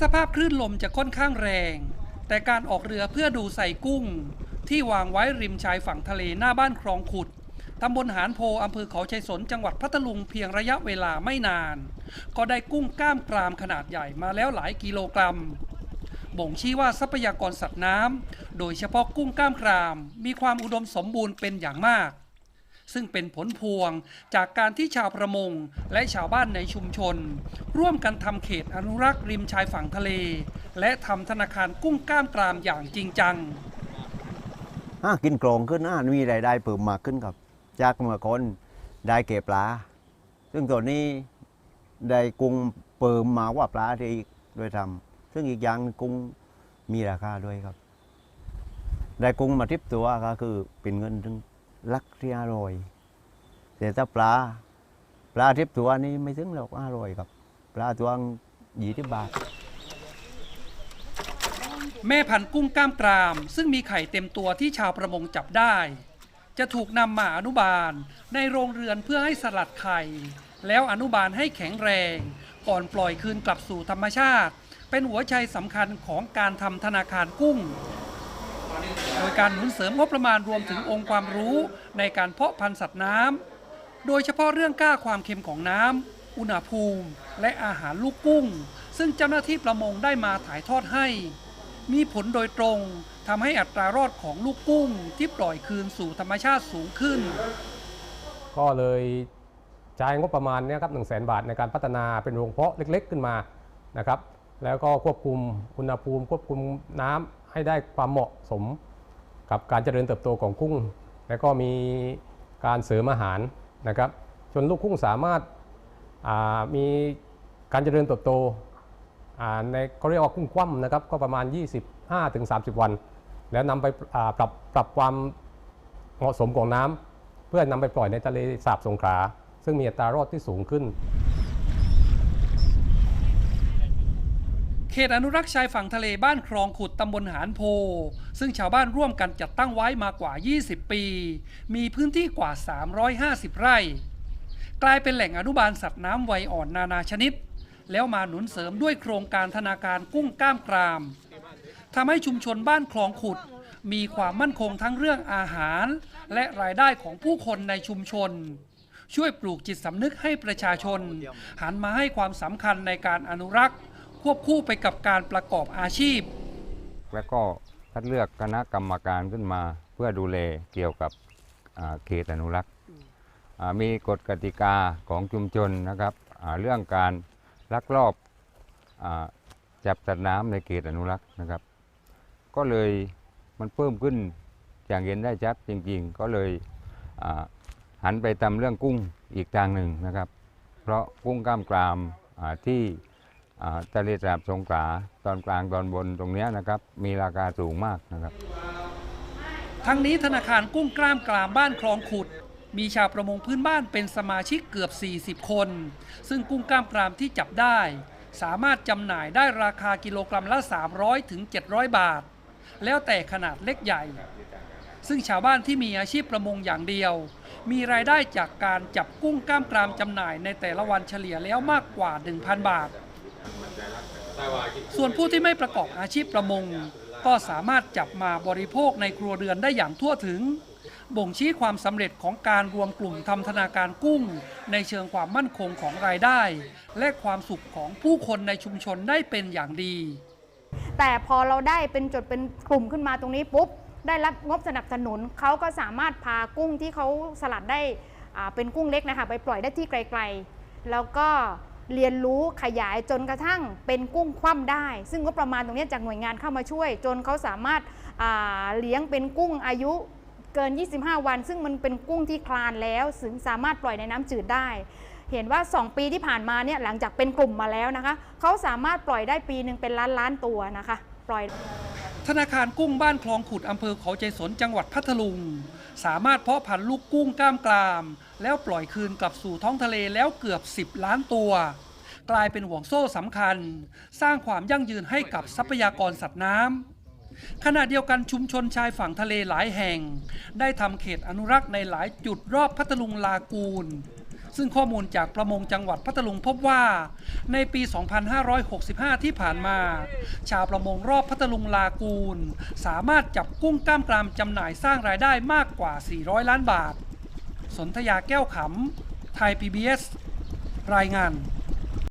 สภาพคลื่นลมจะค่อนข้างแรง แต่การออกเรือเพื่อดูใส่กุ้ง ที่วางไว้ริมชายฝั่งทะเลหน้าบ้านคลองขุดตำบลหานโพอำเภอเขาชัยสนจังหวัดพัทลุงเพียงระยะเวลาไม่นาน ก็ได้กุ้งกล้ามกรามขนาดใหญ่มาแล้วหลายกิโลกรัม บ่งชี้ว่าทรัพยากรสัตว์น้ำโดยเฉพาะกุ้งกล้ามกราม มีความอุดมสมบูรณ์เป็นอย่างมาก ซึ่งเป็นผลพวงจากการที่ชาวประมงและชาวบ้านในชุมชน ร่วมกันทำเขตอนุรักษ์ริมชายฝั่งทะเล และทำธนาคารกุ้งก้ามกรามอย่างจริงจังอะกินกรองขึ้นอะมีรายได้เพิ่มมากขึ้นครับ จากเมื่อก่อนได้เก็บปลา ซึ่งตอนนี้ได้กุ้งเพิ่มมากว่าปลาที่ด้วยทำซึ่งอีกอย่างกุ้งมีราคาด้วยครับ ได้กุ้งมาทิปตัวก็คือเป็นเงินถึงลักที่อร่อย แต่ถ้าปลา ปลาทิปตัวนี้ไม่ถึงหรอกอร่อยครับ ปลาตัวยี่สิบบาท แม่พันธุ์กุ้งกล้ามกราม ซึ่งมีไข่เต็มตัวที่ชาวประมงจับได้ จะถูกนำมาอนุบาลในโรงเรือนเพื่อให้สลัดไข่ แล้วอนุบาลให้แข็งแรง ก่อนปล่อยคืนกลับสู่ธรรมชาติ เป็นหัวใจสำคัญของการทำธนาคารกุ้งโดยการหนุนเสริมงบประมาณรวมถึงองค์ความรู้ในการเพาะพันธุ์สัตว์น้ำ โดยเฉพาะเรื่องกล้าความเค็มของน้ำ อุณหภูมิ และอาหารลูกกุ้ง ซึ่งเจ้าหน้าที่ประมงได้มาถ่ายทอดให้ มีผลโดยตรงทำให้อัตรารอดของลูกกุ้งที่ปล่อยคืนสู่ธรรมชาติสูงขึ้น ก็เลยจ่ายงบประมาณเนี่ยครับหนึ่งแสนบาทในการพัฒนาเป็นโรงเพาะเล็ก ๆ ขึ้นมานะครับ แล้วก็ควบคุมอุณหภูมิ ควบคุมน้ำให้ได้ความเหมาะสม กับการเจริญเติบโตของกุ้ง แล้วก็มีการเสริมอาหาร นะครับจนลูกคุ้งสามารถมีการเจริญเติบโตในเขาเรียกว่าคุ้งคว่ำนะครับก็ประมาณ 25-30 วัน แล้วนำไปปรับปรับความเหมาะสมของน้ำเพื่อนำไปปล่อยในทะเลสาบสงขลาซึ่งมีอัตรารอดที่สูงขึ้น เขตอนุรักษ์ชายฝั่งทะเลบ้านคลองขุดตำบลหานโพ ซึ่งชาวบ้านร่วมกันจัดตั้งไว้มากว่า 20 ปี มีพื้นที่กว่า 350 ไร่ กลายเป็นแหล่งอนุบาลสัตว์น้ำวัยอ่อนนานาชนิด แล้วมาหนุนเสริมด้วยโครงการธนาคารกุ้งก้ามกรามทำให้ชุมชนบ้านคลองขุด มีความมั่นคงทั้งเรื่องอาหาร และรายได้ของผู้คนในชุมชน ช่วยปลูกจิตสำนึกให้ประชาชน หันมาให้ความสำคัญในการอนุรักษ์ ควบคู่ไปกับการประกอบอาชีพ แล้วก็คัดเลือกคณะกรรมการขึ้นมา เพื่อดูแลเกี่ยวกับเขตอนุรักษ์มีกฎกติกาของชุมชนนะครับเรื่องการลักลอบอจับสัตว์น้ำในเขตอนุรักษ์นะครับ ก็เลยมันเพิ่มขึ้นอย่างเห็นได้ชัดจริงๆ ก็เลยหันไปทำเรื่องกุ้งอีกทางหนึ่งนะครับ เพราะกุ้งกล้ามกรามที่ ทะเลสาบสงขลาตอนกลางตอนบนตรงนี้นะครับ มีราคาสูงมากนะครับ ทั้งนี้ธนาคารกุ้งกล้ามกรามบ้านคลองขุด มีชาวประมงพื้นบ้านเป็นสมาชิกเกือบ 40 คน ซึ่งกุ้งกล้ามกรามที่จับได้ สามารถจำหน่ายได้ราคากิโลกรัมละ 300ถึง700 บาท แล้วแต่ขนาดเล็กใหญ่ ซึ่งชาวบ้านที่มีอาชีพประมงอย่างเดียวมีรายได้จากการจับกุ้งกล้ามกรามจำหน่ายในแต่ละวันเฉลี่ยแล้วมากกว่า 1,000 บาท ส่วนผู้ที่ไม่ประกอบอาชีพประมง ก็สามารถจับมาบริโภคในครัวเรือนได้อย่างทั่วถึง บ่งชี้ความสำเร็จของการรวมกลุ่มทำธนาการกุ้ง ในเชิงความมั่นคงของรายได้ และความสุขของผู้คนในชุมชนได้เป็นอย่างดี แต่พอเราได้เป็นจดเป็นกลุ่มขึ้นมาตรงนี้ปุ๊บได้รับงบสนับสนุนเขาก็สามารถพากุ้งที่เขาสลัดได้เป็นกุ้งเล็กนะคะไปปล่อยได้ที่ไกล ๆ แล้วก็ เรียนรู้ขยายจนกระทั่งเป็นกุ้งคว่ำได้ ซึ่งงบประมาณตรงนี้จากหน่วยงานเข้ามาช่วย จนเขาสามารถเลี้ยงเป็นกุ้งอายุเกิน 25 วัน ซึ่งมันเป็นกุ้งที่คลานแล้วถึงสามารถปล่อยในน้ำจืดได้ เห็นว่า 2 ปีที่ผ่านมาเนี่ยหลังจากเป็นกลุ่มมาแล้วนะคะเขาสามารถปล่อยได้ปีหนึ่งเป็นล้านล้านตัวนะคะ ปล่อย ธนาคารกุ้งบ้านคลองขุดอำเภอเขาใจสนจังหวัดพัทลุง สามารถเพาะพันธุ์ลูกกุ้งกล้ามกราม แล้วปล่อยคืนกลับสู่ท้องทะเลแล้วเกือบ 10 ล้านตัว กลายเป็นห่วงโซ่สำคัญ สร้างความยั่งยืนให้กับทรัพยากรสัตว์น้ำขณะเดียวกันชุมชนชายฝั่งทะเลหลายแห่ง ได้ทำเขตอนุรักษ์ในหลายจุดรอบพัทลุงลากูล ซึ่งข้อมูลจากประมงจังหวัดพัทลุงพบว่า ในปี 2565 ที่ผ่านมา ชาวประมงรอบพัทลุงลากูล สามารถจับกุ้งกล้ามกรามจำหน่ายสร้างรายได้มากกว่า 400 ล้านบาท สนธยาแก้วขำ ไทย PBS รายงาน